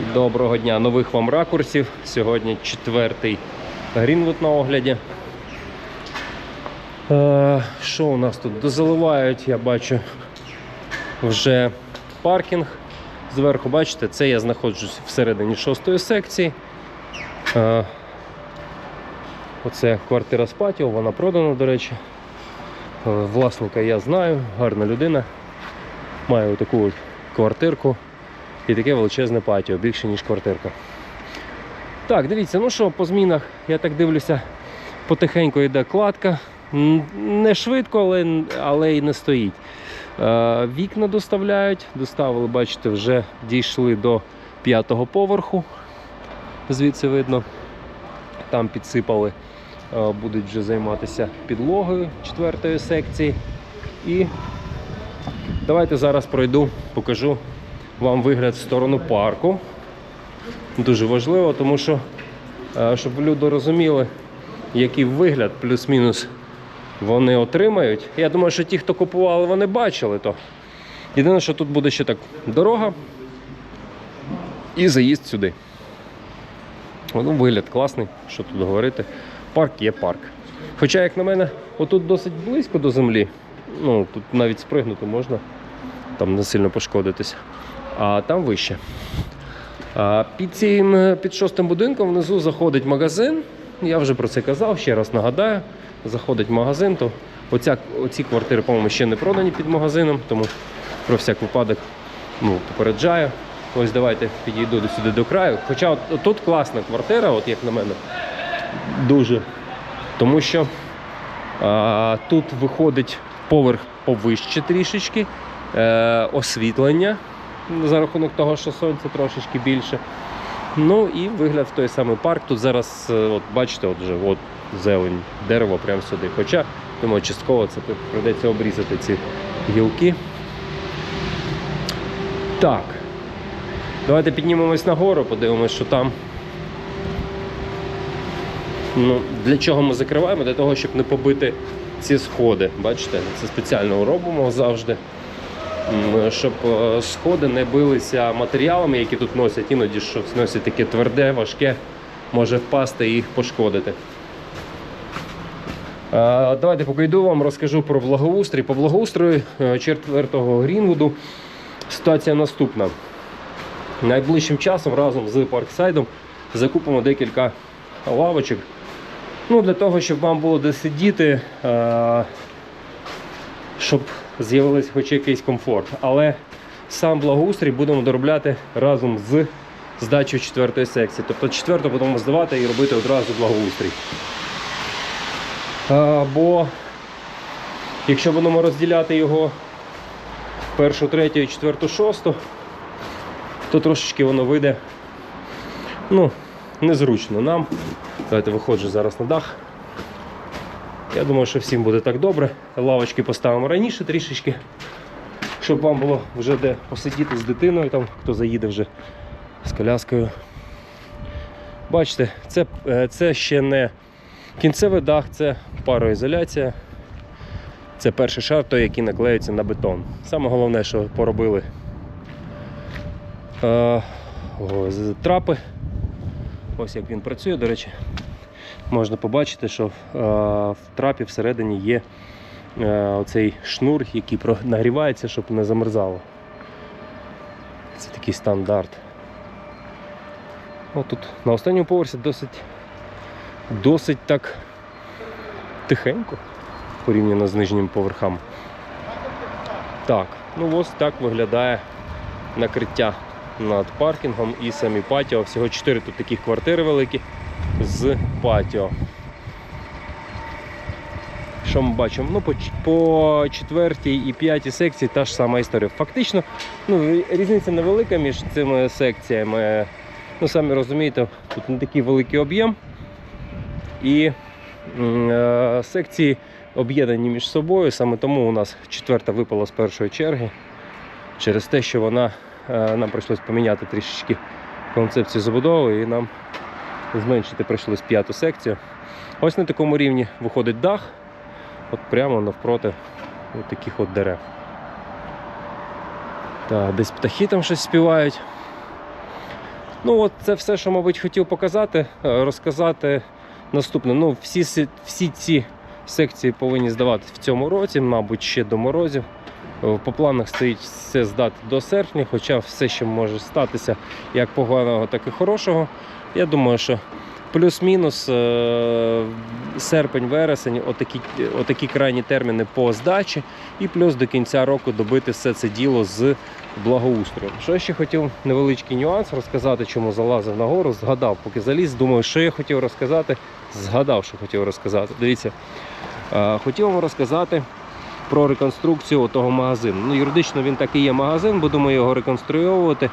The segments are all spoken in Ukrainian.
Доброго дня, нових вам ракурсів. Сьогодні четвертий Грінвуд на огляді. Е, що у нас тут? Дозаливають, я бачу, вже паркінг. Зверху, бачите, це я знаходжусь всередині шостої секції. Е, оце квартира з патіо, вона продана, до речі. Е, Власника я знаю, гарна людина. Має таку квартирку і таке величезне патіо, більше, ніж квартирка. Так, дивіться, ну що, по змінах, я так дивлюся, потихеньку йде кладка. Не швидко, але, але й не стоїть. Е, Вікна доставляють, доставили, бачите, вже дійшли до п'ятого поверху. Звідси видно. Там підсипали, е, будуть вже займатися підлогою четвертої секції. І давайте зараз пройду, покажу вам вигляд в сторону парку. Дуже важливо, тому що, е, щоб люди розуміли, який вигляд плюс-мінус вони отримають. Я думаю, що ті, хто купували, вони бачили то. Єдине, що тут буде ще так дорога і заїзд сюди. Ну, вигляд класний, що тут говорити. Парк є парк. Хоча, як на мене, отут досить близько до землі. Ну, тут навіть спригнути можна, там не сильно пошкодитися. А там вище. Під цим е, під шостим будинком внизу заходить магазин. Я вже про це казав, ще раз нагадаю. Заходить магазин, то оця, оці квартири, по-моєму, ще не продані під магазином, тому про всяк випадок ну, попереджаю. Ось давайте підійду до сюди до краю. Хоча от, тут класна квартира, от як на мене, дуже. Тому що а, тут виходить поверх повище трішечки, е, освітлення за рахунок того, що сонце трошечки більше. Ну і вигляд в той самий парк. Тут зараз, е, от бачите, от вже от зелень, дерево прямо сюди. Хоча, думаю, частково це прийдеться обрізати ці гілки. Так. Давайте піднімемось нагору, подивимось, що там. Ну, для чого ми закриваємо? Для того, щоб не побити ці сходи. Бачите, це спеціально робимо завжди. Щоб е, сходи не билися матеріалами, які тут носять, іноді щось носять таке тверде, важке, може впасти і їх пошкодити. Е, Давайте поки йду вам розкажу про благоустрій. По благоустрою е, четвертого Грінвуду ситуація наступна. Найближчим часом разом з Парксайдом закупимо декілька лавочок. Ну, для того, щоб вам було де сидіти, щоб з'явився хоч якийсь комфорт. Але сам благоустрій будемо доробляти разом з здачею четвертої секції. Тобто четверту будемо здавати і робити одразу благоустрій. Е, Бо якщо будемо розділяти його першу, третю четверту, шосту, то трошечки воно вийде ну, незручно нам. Давайте виходжу зараз на дах. Я думаю, що всім буде так добре. Лавочки поставимо раніше трішечки, щоб вам було вже де посидіти з дитиною, там, хто заїде вже з коляскою. Бачите, це, е, це ще не кінцевий дах, це пароізоляція. Це перший шар, той, який наклеюється на бетон. Саме головне, що поробили е, трапи. Ось як він працює, до речі, можна побачити, що е, в трапі всередині є е, оцей шнур, який нагрівається, щоб не замерзало. Це такий стандарт. О, тут на останньому поверсі досить, досить так тихенько порівняно з нижніми поверхами. Так, ну ось так виглядає накриття над паркінгом і самі патіо. Всього 4 тут таких квартири великі з патіо. Що ми бачимо? Ну, по, четвертій і п'ятій секції та ж сама історія. Фактично, ну, різниця невелика між цими секціями. Ну, самі розумієте, тут не такий великий об'єм. І е, секції об'єднані між собою, саме тому у нас четверта випала з першої черги. Через те, що вона е, нам прийшлось поміняти трішечки концепцію забудови і нам зменшити прийшлось п'яту секцію. Ось на такому рівні виходить дах, от прямо навпроти от таких от дерев. Та, десь птахи там щось співають. Ну, от це все, що, мабуть, хотів показати, е, розказати наступне. Ну, всі, всі ці секції повинні здавати в цьому році, мабуть, ще до морозів. Е, По планах стоїть все здати до серпня, хоча все ще може статися як поганого, так і хорошого. Я думаю, що плюс-мінус е, серпень-вересень, отакі, отакі крайні терміни по здачі, і плюс до кінця року добити все це діло з благоустроєм. Що я ще хотів невеличкий нюанс розказати, чому залазив на гору, згадав, поки заліз, думаю, що я хотів розказати, згадав, що хотів розказати. Дивіться, е, хотів вам розказати про реконструкцію того магазину. Ну, юридично він так і є магазин, будемо його реконструювати.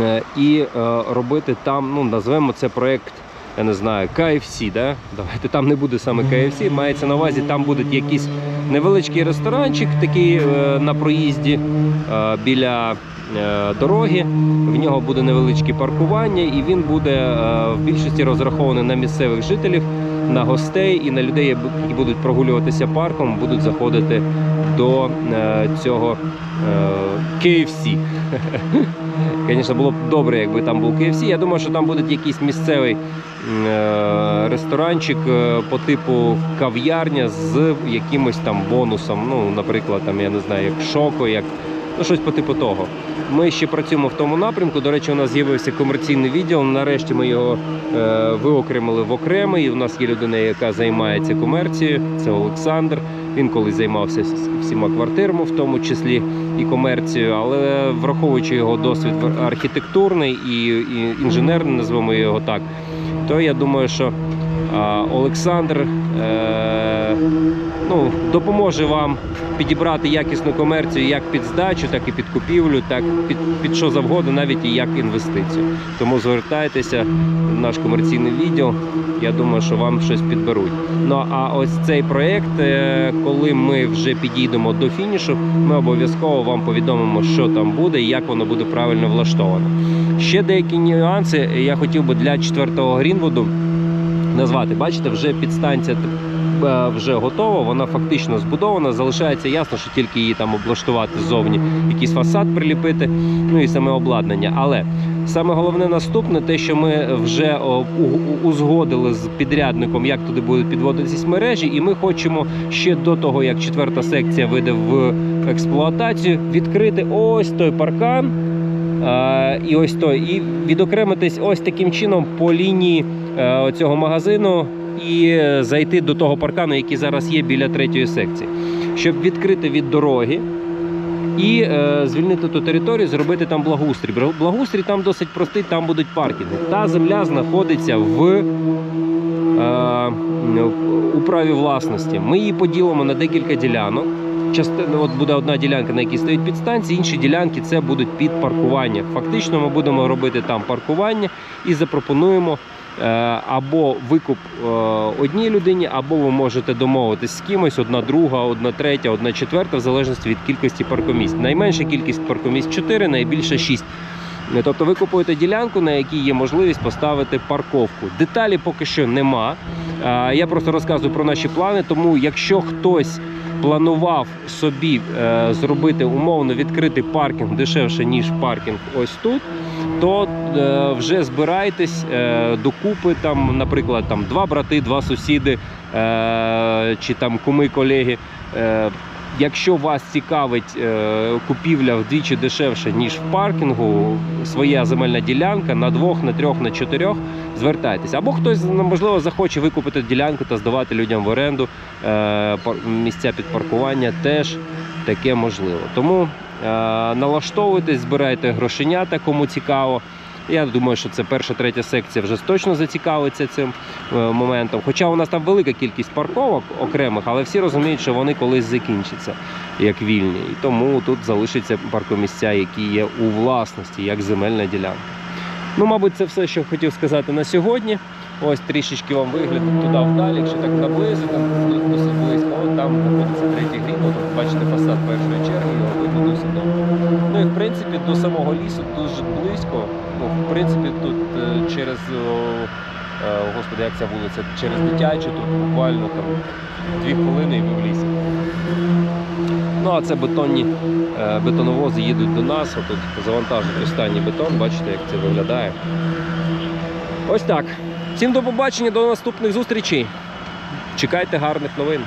Е, І е, робити там, ну, назвемо це проєкт, я не знаю, KFC, да? Давайте там не буде саме KFC, мається на увазі, там буде якийсь невеличкий ресторанчик, такий е, на проїзді е, біля е, дороги. В нього буде невеличке паркування, і він буде в більшості розрахований на місцевих жителів, на гостей і на людей, які будуть прогулюватися парком, будуть заходити до е, цього е, KFC. Звісно, було б добре, якби там був KFC. Я думаю, що там буде якийсь місцевий е, ресторанчик е, по типу кав'ярня з якимось там бонусом. Ну, наприклад, там я не знаю, як шоко, як ну щось по типу того. Ми ще працюємо в тому напрямку. До речі, у нас з'явився комерційний відділ. Нарешті ми його е, виокремили в окремий. У нас є людина, яка займається комерцією. Це Олександр. Він колись займався всіма квартирами, в тому числі і комерцією, але враховуючи його досвід архітектурний і, і інженерний, назвемо його так, то я думаю, що а, Олександр е, ну, допоможе вам підібрати якісну комерцію як під здачу, так і під купівлю, так під, під що завгодно, навіть і як інвестицію. Тому звертайтеся в наш комерційний відділ. Я думаю, що вам щось підберуть. Ну а ось цей проект, е, коли ми вже підійдемо до фінішу, ми обов'язково вам повідомимо, що там буде і як воно буде правильно влаштовано. Ще деякі нюанси я хотів би для четвертого Грінвуду назвати. Бачите, вже підстанція вже готова, вона фактично збудована. Залишається ясно, що тільки її там облаштувати ззовні, якийсь фасад приліпити, ну і саме обладнання. Але саме головне наступне, те, що ми вже у- узгодили з підрядником, як туди будуть підводитись мережі, і ми хочемо ще до того, як четверта секція вийде в експлуатацію, відкрити ось той паркан. Е, і ось той, і відокремитись ось таким чином по лінії е, цього магазину і е, зайти до того паркану, який зараз є біля третьої секції, щоб відкрити від дороги і е, звільнити ту територію, зробити там благоустрій. Благоустрій там досить простий, там будуть паркінги. Та земля знаходиться в е, у праві власності. Ми її поділимо на декілька ділянок. Частина от буде одна ділянка, на якій стоїть підстанції, інші ділянки це будуть під паркування. Фактично, ми будемо робити там паркування і запропонуємо е, або викуп е, одній людині, або ви можете домовитись з кимось, одна друга, одна третя, одна четверта, в залежності від кількості паркомісць. Найменша кількість паркомісць 4, найбільша 6. Е, Тобто ви купуєте ділянку, на якій є можливість поставити парковку. Деталі поки що нема. Е, Я просто розказую про наші плани. Тому, якщо хтось планував собі е, зробити умовно відкритий паркінг дешевше, ніж паркінг ось тут, то е, вже збирайтесь е, докупи, там, наприклад, там два брати, два сусіди е, чи там куми колеги. Якщо вас цікавить купівля вдвічі дешевше, ніж в паркінгу, своя земельна ділянка на двох, на трьох, на чотирьох, звертайтеся. Або хтось можливо захоче викупити ділянку та здавати людям в оренду місця під паркування, теж таке можливо. Тому е, налаштовуйтесь, збирайте грошенята, кому цікаво. Я думаю, що це перша, третя секція вже точно зацікавиться цим е, моментом. Хоча у нас там велика кількість парковок окремих, але всі розуміють, що вони колись закінчаться як вільні. І тому тут залишаться паркомісця, які є у власності, як земельна ділянка. Ну, мабуть, це все, що хотів сказати на сьогодні. Ось трішечки вам вигляд туди вдалі, якщо так наблизити, досить близько, от там знаходиться третій грін, от бачите фасад першої черги, його видно досить добре. Ну і в принципі до самого лісу дуже близько. Ну, в принципі, тут е, через Е, Господи, як ця вулиця? Через дитячу, тут буквально там дві хвилини і ви в лісі. Ну а це бетонні е, бетоновози їдуть до нас. Отут завантажують останній бетон, бачите, як це виглядає. Ось так. Всім до побачення, до наступних зустрічей. Чекайте гарних новин.